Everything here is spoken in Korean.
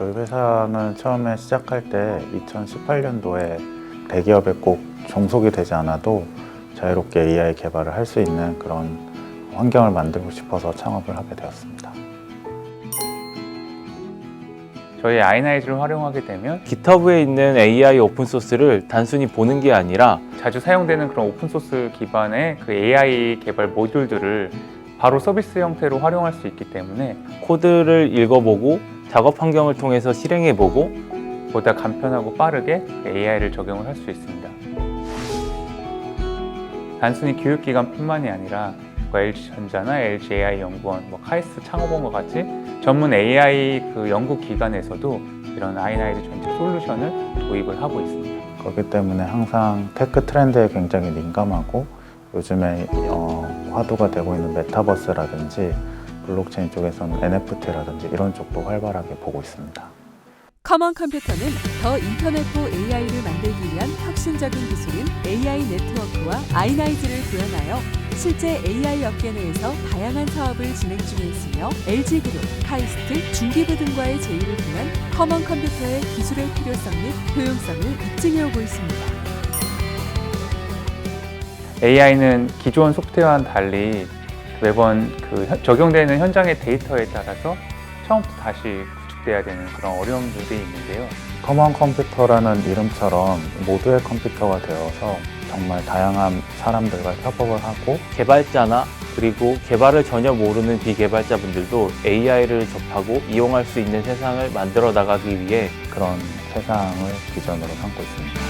저희 회사는 처음에 시작할 때 2018년도에 대기업에 꼭 종속이 되지 않아도 자유롭게 AI 개발을 할 수 있는 그런 환경을 만들고 싶어서 창업을 하게 되었습니다. 저희 아이나이즈를 활용하게 되면 GitHub에 있는 AI 오픈소스를 단순히 보는 게 아니라 자주 사용되는 그런 오픈소스 기반의 그 AI 개발 모듈들을 바로 서비스 형태로 활용할 수 있기 때문에 코드를 읽어보고 작업 환경을 통해서 실행해보고 보다 간편하고 빠르게 AI를 적용을 할 수 있습니다. 단순히 교육기관뿐만이 아니라 뭐 LG전자나 LGAI 연구원, 뭐 카이스트 창업원과 같이 전문 AI 그 연구기관에서도 이런 아이나이드 전체 솔루션을 도입을 하고 있습니다. 그렇기 때문에 항상 테크 트렌드에 굉장히 민감하고 요즘에 어, 화두가 되고 있는 메타버스라든지 블록체인 쪽에서는 NFT라든지 이런 쪽도 활발하게 보고 있습니다. 커먼 컴퓨터는 더 인터넷포 AI를 만들기 위한 혁신적인 기술인 AI 네트워크와 아이나이즈를 구현하여 실제 AI 업계 내에서 다양한 사업을 진행 중에 있으며 LG그룹, 카이스트, 중기부 등과의 제휴를 통한 커먼 컴퓨터의 기술의 필요성 및 효용성을 입증해 오고 있습니다. AI는 기존 소프트웨어와는 달리 매번 그 현- 적용되는 현장의 데이터에 따라서 처음부터 다시 구축돼야 되는 그런 어려움들이 있는데요. 커먼 컴퓨터라는 이름처럼 모두의 컴퓨터가 되어서 정말 다양한 사람들과 협업을 하고 개발자나 그리고 개발을 전혀 모르는 비개발자분들도 AI를 접하고 이용할 수 있는 세상을 만들어 나가기 위해 그런 세상을 비전으로 삼고 있습니다.